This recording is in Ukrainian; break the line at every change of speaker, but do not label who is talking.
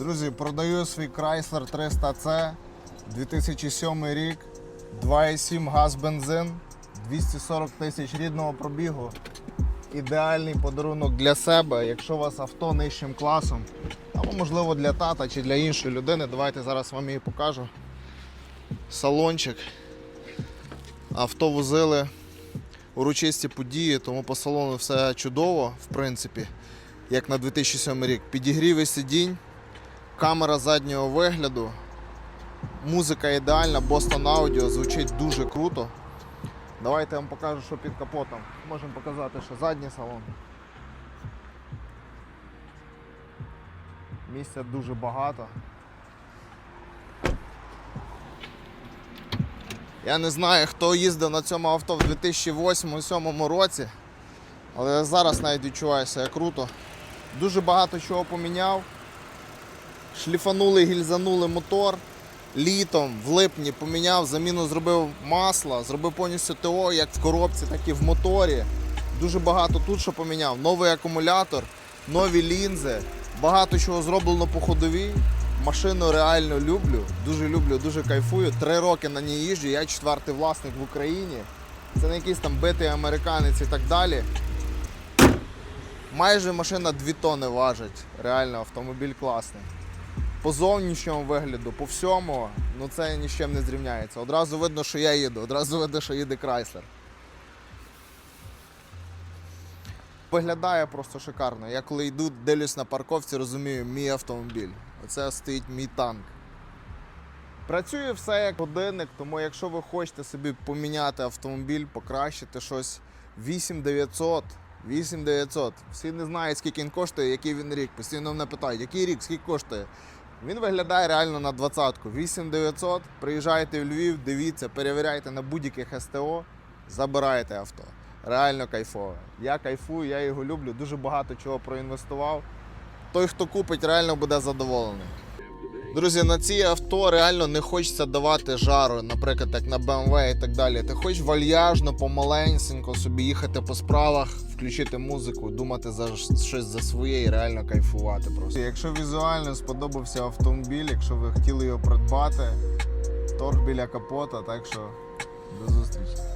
Друзі, продаю свій Chrysler 300C 2007 рік, 2,7 газ бензин, 240 тисяч рідного пробігу. Ідеальний подарунок для себе, якщо у вас авто нижчим класом, або можливо для тата чи для іншої людини. Давайте зараз вам її покажу. Салончик. Авто возили урочисті події, тому по салону все чудово, в принципі, як на 2007 рік. Підігріви сидінь, камера заднього вигляду, музика ідеальна, Boston Audio, звучить дуже круто. Давайте я вам покажу, що під капотом. Можемо показати, що задній салон. Місця дуже багато. Я не знаю, хто їздив на цьому авто в 2008-2007 році, але зараз навіть відчуваю себе круто. Дуже багато чого поміняв. Шліфанули, гільзанули мотор. Літом, в липні поміняв, заміну зробив масла, зробив повністю ТО як в коробці, так і в моторі. Дуже багато тут що поміняв. Новий акумулятор, нові лінзи, багато чого зроблено по ходовій. Машину реально люблю, дуже люблю, дуже кайфую. Три роки на ній їжджу, я четвертий власник в Україні. Це не якийсь там битий американець і так далі. Майже машина 2 тони важить. Реально автомобіль класний. По зовнішньому вигляду, по всьому, ну це ні з чим не зрівняється. Одразу видно, що я їду, одразу видно, що їде Chrysler. Виглядає просто шикарно. Я коли йду, дивлюсь на парковці, розумію, мій автомобіль. Оце стоїть мій танк. Працює все як годинник, тому якщо ви хочете собі поміняти автомобіль, покращити щось 8900, 8900. Всі не знають, скільки він коштує, який він рік. Постійно мене питають, який рік, скільки коштує. Він виглядає реально на 20-ку. 8900, приїжджайте в Львів, дивіться, перевіряйте на будь-яких СТО, забирайте авто. Реально кайфове. Я кайфую, я його люблю, дуже багато чого проінвестував. Той, хто купить, реально буде задоволений. Друзі, на ці авто реально не хочеться давати жару, наприклад, як на BMW і так далі. Ти хочеш вальяжно, помаленьсенько собі їхати по справах, включити музику, думати за щось за своє і реально кайфувати просто. Якщо візуально сподобався автомобіль, якщо ви хотіли його придбати, торг біля капота, так що до зустрічі.